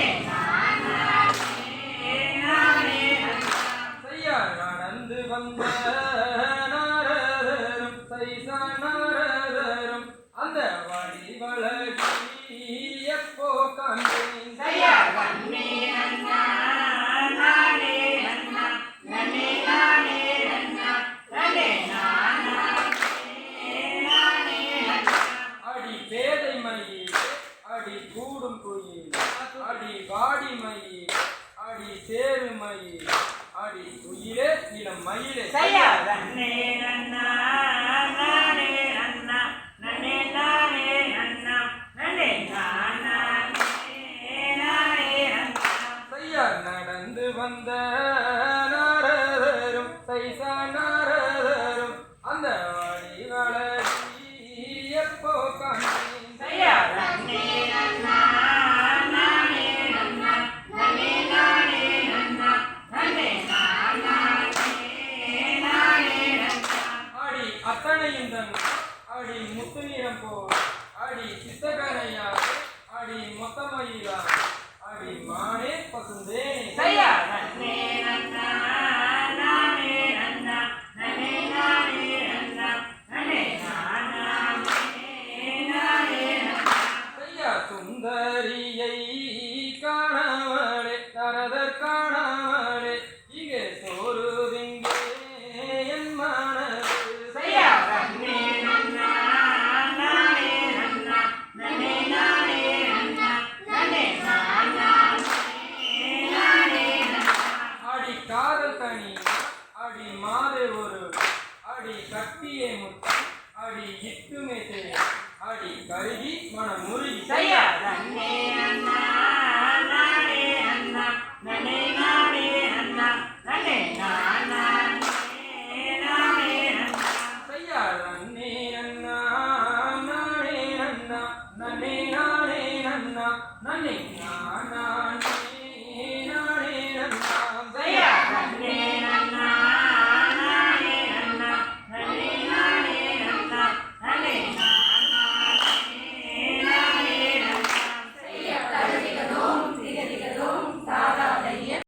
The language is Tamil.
Yes. சேரு மயில் அடி குயிலே இளம் மயிலே. தையா நன்னே நன்னா நானே நன்னா நன்னே நானே நன்னா. நன்னே நடந்து வந்த நாரதரும் சைசா நாரதரும் அடி அத்தனையும் தன் அடி முத்து நிறம் போல் அடி சித்தகனையாக அடி மொத்தமயிலா அடி மானே பசுந்தேனே தையா நன்னே அடி காதல் கனி அடி மாறு ஒரு அடி கட்டியே முத்தம் அடி இட்டுமே தெரிய அடி கருகி மனம் முருகி தையா நன்னே நன்னா நானே நன்னே நானே நானே நானே நன்னா நானே நன்னா நன்னே நானே நன்னா நன்னே நானே